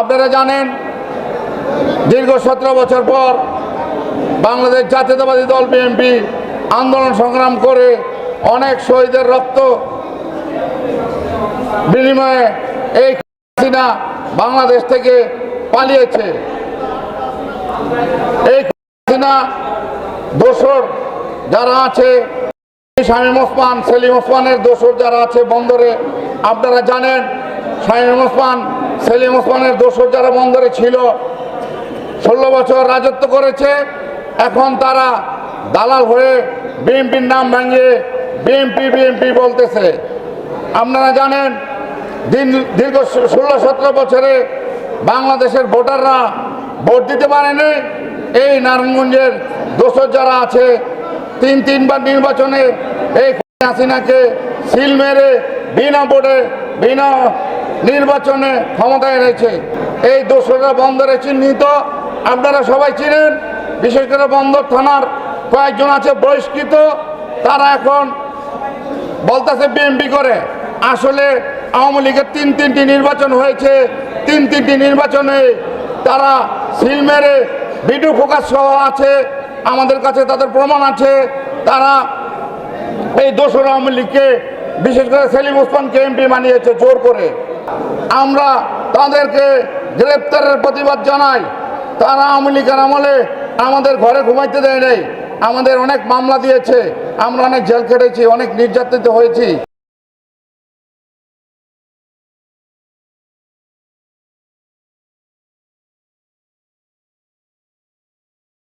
আপনারা জানেন, দীর্ঘ সতেরো বছর পর বাংলাদেশ জাতীয়তাবাদী দল বিএনপি আন্দোলন সংগ্রাম করে অনেক শহীদের রক্ত বিনিময়ে এই হাসিনা বাংলাদেশ থেকে পালিয়েছে। এই হাসিনা দোসর যারা আছে, শামীম ওসমান, সেলিম ওসমানের দোসর যারা আছে বন্দরে, আপনারা জানেন শামীম ওসমান, সেলিম ওসমানের দোসর যারা বন্দরে ছিল, ষোলো বছর রাজত্ব করেছে, এখন তারা দালাল হয়ে বিএনপির নাম ভাঙিয়ে বিএনপি বিএনপি বলতেছে। আপনারা জানেন, দিন দীর্ঘ ষোলো, সতেরো বছরে বাংলাদেশের ভোটাররা ভোট দিতে পারেনি। এই নারায়ণগঞ্জের দোষর যারা আছে, তিন, তিনবার নির্বাচনে এই হাসিনাকে সিল মেরে বিনা বিনা নির্বাচনে ক্ষমতায় এনেছে। এই দোষরা বন্দরে চিহ্নিত, আপনারা সবাই চিনেন, বিশেষ করে বন্দর থানার কয়েকজন আছে বহিষ্কৃত, তারা এখন বলতেছে বিএমপি করে। আসলে আওয়ামী লীগের তিন তিনটি নির্বাচন হয়েছে, তিন তিনটি নির্বাচনে তারা সিল মেরে ভিডিও ফোকাস সহ আছে, আমাদের কাছে তাদের প্রমাণ আছে। তারা এই দোসর আওয়ামী লীগকে বিশেষ করে সেলিম ওসমানকে এমপি মানিয়েছে জোর করে। আমরা তাদেরকে গ্রেপ্তারের প্রতিবাদ জানাই। তারা আওয়ামী লীগের আমলে আমাদের ঘরে ঘুমাইতে দেয় নেই। আমাদের অনেক মামলা দিয়েছে। আমরা অনেক জেল কেটেছি অনেক নির্যাতিত হয়েছি।